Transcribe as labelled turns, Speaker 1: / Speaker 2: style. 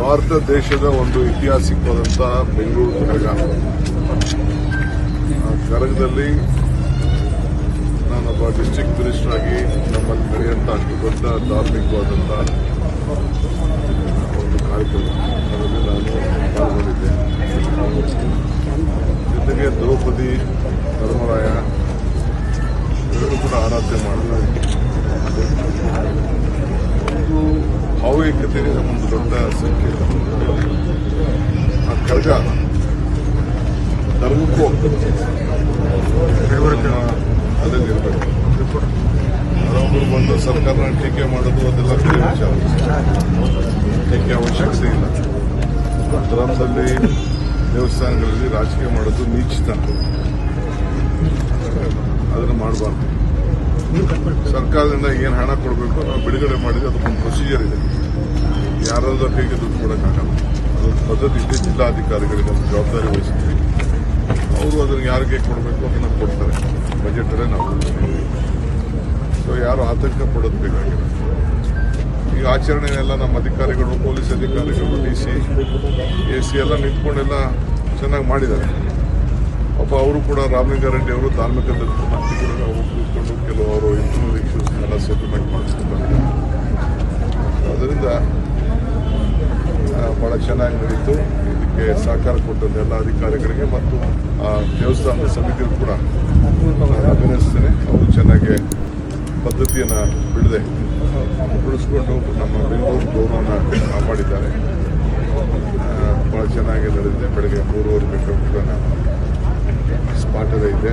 Speaker 1: ಭಾರತ ದೇಶದ ಒಂದು ಐತಿಹಾಸಿಕವಾದಂತಹ ಬೆಂಗಳೂರು ಕರಗ ಕರಗದಲ್ಲಿ ನಾನೊಬ್ಬ ಡಿಸ್ಟಿಕ್ ಮಿನಿಸ್ಟರ್ ಆಗಿ ನಮ್ಮಲ್ಲಿ ನಡೆಯುವಂಥ ಅಷ್ಟು ದೊಡ್ಡ ಧಾರ್ಮಿಕವಾದಂಥ ಒಂದು ಕಾರ್ಯಕ್ರಮ ಅದರಲ್ಲಿ ನಾನು ಪಾಲ್ಗೊಂಡಿದ್ದೆ. ಜೊತೆಗೆ ದ್ರೌಪದಿ, ಧರ್ಮರಾಯ ಎಲ್ಲರೂ ಕೂಡ ಆರಾಧನೆ ಮಾಡ್ತಾರೆ ಒಂದು ಭಾವೈಕ್ಯತೆಗೆ ಒಂದು ದೊಡ್ಡ ಆ ಕರ್ಗ ಧರ್ಮಕ್ಕೂ ಹೋಗ್ತದೆ ಇರಬೇಕು ಯಾರೊಬ್ಬರು ಬಂದು ಸರ್ಕಾರನ ಟೀಕೆ ಮಾಡೋದು ಅದೆಲ್ಲ ಬೇರೆ ವಿಚಾರ ಟೀಕೆ ಅವಶ್ಯಕತೆ ಇಲ್ಲ ಧರ್ಮದಲ್ಲಿ ದೇವಸ್ಥಾನಗಳಲ್ಲಿ ರಾಜಕೀಯ ಮಾಡೋದು ನೀಚಿತ ಅದನ್ನು ಮಾಡಬಾರ್ದು ಸರ್ಕಾರದಿಂದ ಏನು ಹಣ ಕೊಡಬೇಕು ನಾವು ಬಿಡುಗಡೆ ಮಾಡಿದ್ರೆ ಅದಕ್ಕೊಂದು ಪ್ರೊಸೀಜರ್ ಇದೆ. ಯಾರಾದ್ರೂ ಕೈಗೆ ದುಡ್ಡು ಕೊಡೋಕ್ಕಾಗಲ್ಲ ಅದೊಂದು ಪದ್ಧತಿ ಇದೆ ಜಿಲ್ಲಾಧಿಕಾರಿಗಳಿಗೆ ಒಂದು ಜವಾಬ್ದಾರಿ ವಹಿಸ್ತೀವಿ. ಅವರು ಅದನ್ನು ಯಾರಿಗೆ ಕೊಡಬೇಕು ಅದನ್ನು ಕೊಡ್ತಾರೆ. ಬಜೆಟಲ್ಲೇ ನಾವು ಸೊ ಯಾರು ಆತಂಕ ಪಡೋದು ಬೇಕಾಗಿಲ್ಲ. ಈ ಆಚರಣೆಯೆಲ್ಲ ನಮ್ಮ ಅಧಿಕಾರಿಗಳು, ಪೊಲೀಸ್ ಅಧಿಕಾರಿಗಳು ಡಿ ಸಿ ಎ ಸಿ ಎಲ್ಲ ನಿಂತ್ಕೊಂಡೆಲ್ಲ ಚೆನ್ನಾಗಿ ಮಾಡಿದ್ದಾರೆ. ಪಾಪ ಅವರು ಕೂಡ ರಾಮಲಿಂಗಾರೆಡ್ಡಿ ಅವರು ಧಾರ್ಮಿಕ ಬಹಳ ಚೆನ್ನಾಗಿ ನಡೀತು ಇದಕ್ಕೆ ಸಹಕಾರ ಕೊಟ್ಟಂತ ಎಲ್ಲ ಅಧಿಕಾರಿಗಳಿಗೆ ಮತ್ತು, ಆ, ದೇವಸ್ಥಾನದ ಸಮಿತಿಗೂ ಕೂಡ ನಾನು ಅಭಿನಯಿಸ್ತೇನೆ ಅವರು ಚೆನ್ನಾಗಿ ಪದ್ಧತಿಯನ್ನು ಬಿಡದೆ ಉಳಿಸ್ಕೊಂಡು ನಮ್ಮ ಬೆಂಗಳೂರು ಗೌರವನ ಕಾಪಾಡಿದ್ದಾರೆ. ಬಹಳ ಚೆನ್ನಾಗಿ ನಡೆದಿದೆ. ಬೆಳಗ್ಗೆ ಮೂರುವರೆ ಗಂಟೆ ಕೂಡ ಸ್ಪಾಟಲ್ಲೇ ಇದ್ದೆ